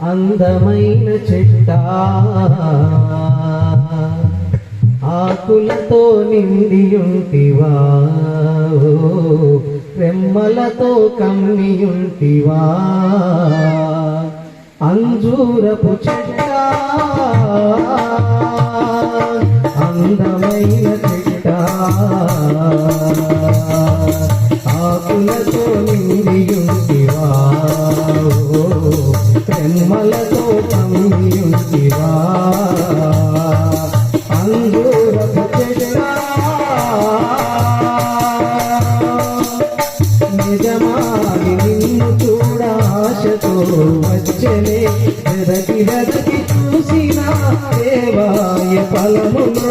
అందమైన చెట్ట. ఆకులతో నిండియుంటివా రెమ్మలతో కమ్మియుంటివా? అంజూరపు చెట్ట. అందమైన చెట్ట. నిండియుంటివా ప్రేమలతో కమ్మియుంటివా అంగూరపు చెట్ట నిజమాని నిన్ను చూడ వచ్చనే వెదకి వెదకి చూసిన దేవాయ ఫలములు.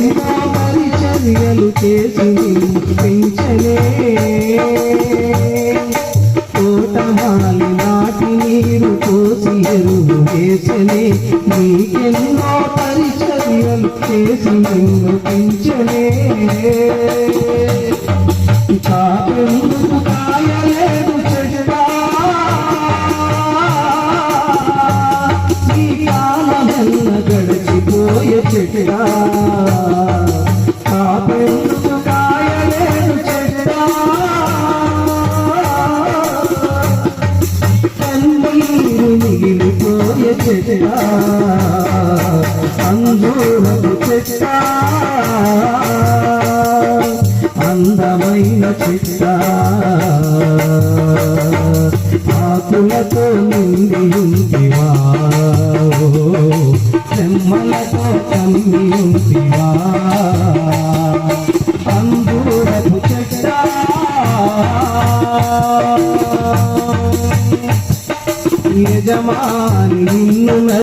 ఇంకెన్నో పరిచర్యలు చేసి పెంచలే. తోటమాలి నాటి నీరు పోసి ఎరువు వేసనే నీకెన్నో పరిచర్యలు చేసి నిన్ను పెంచలే. కాపెందుకు కాయలేదు ఈ కాలమెల్ల గడిచిపోయే అంజూరపు చెట్ట. అందమైన చెట్ట. ఆశలతో నిండి ఉంటివా చెమ్మలతో కమ్మి ఉంటివా అంజూరపు చెట్ట యజమాని నిన్ను